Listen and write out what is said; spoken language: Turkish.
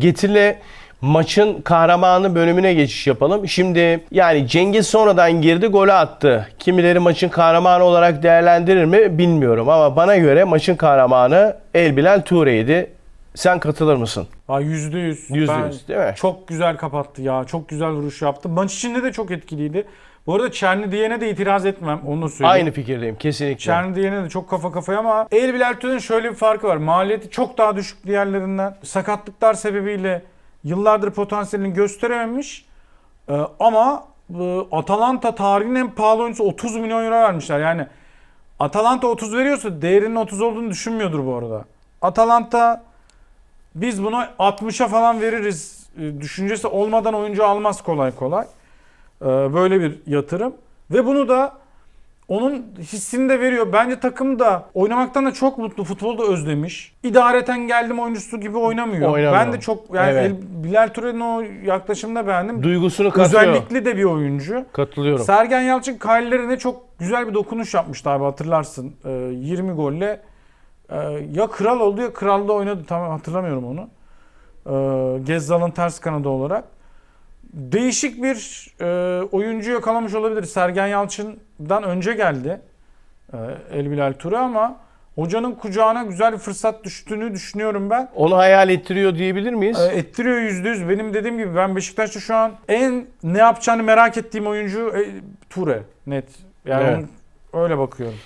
Getir'le maçın kahramanı bölümüne geçiş yapalım. Şimdi yani Cengiz sonradan girdi golü attı. Kimileri maçın kahramanı olarak değerlendirir mi bilmiyorum ama bana göre maçın kahramanı El Ture'ydi. Sen katılır mısın? Aa, yüzde yüz. Yüzde Ben- yüz, değil mi? Çok güzel kapattı ya. Çok güzel vuruş yaptı. Maç içinde de çok etkiliydi. Bu arada Çerni diyene de itiraz etmem. Onu da söyleyeyim. Aynı fikirdeyim kesinlikle. Çerni diyene de çok kafa kafaya ama El Bilal Türk'ün şöyle bir farkı var. Maliyeti çok daha düşük diğerlerinden. Sakatlıklar sebebiyle yıllardır potansiyelini gösterememiş. Ee, ama e, Atalanta tarihinin en pahalı oyuncusu 30 milyon euro vermişler. Yani Atalanta 30 veriyorsa değerinin 30 olduğunu düşünmüyordur bu arada. Atalanta biz bunu 60'a falan veririz e, düşüncesi olmadan oyuncu almaz kolay kolay. Ee, Böyle bir yatırım. Ve bunu da onun hissini de veriyor. Bence takım da oynamaktan da çok mutlu. Futbolu da özlemiş. İdareten geldim oyuncusu gibi oynamıyor. Oynamıyor. Ben de çok yani Evet. Bilal Ture'nin o yaklaşımını beğendim. Duygusunu katıyor. Özellikle de bir oyuncu. Katılıyorum. Sergen Yalçın Kaylilerine çok güzel bir dokunuş yapmıştı abi hatırlarsın. Ee, 20 golle e, ya kral oldu ya kralda oynadı. Tam hatırlamıyorum onu. Ee, Gezzal'ın ters kanadı olarak. Değişik bir e, oyuncu yakalamış olabilir. Sergen Yalçın'dan önce geldi. E, El Bilal Ture ama hocanın kucağına güzel bir fırsat düştüğünü düşünüyorum ben. Onu hayal ettiriyor diyebilir miyiz? E, ettiriyor yüzde yüz. Benim dediğim gibi ben Beşiktaş'ta şu an en ne yapacağını merak ettiğim oyuncu e, Ture net. Yani Evet. öyle bakıyorum.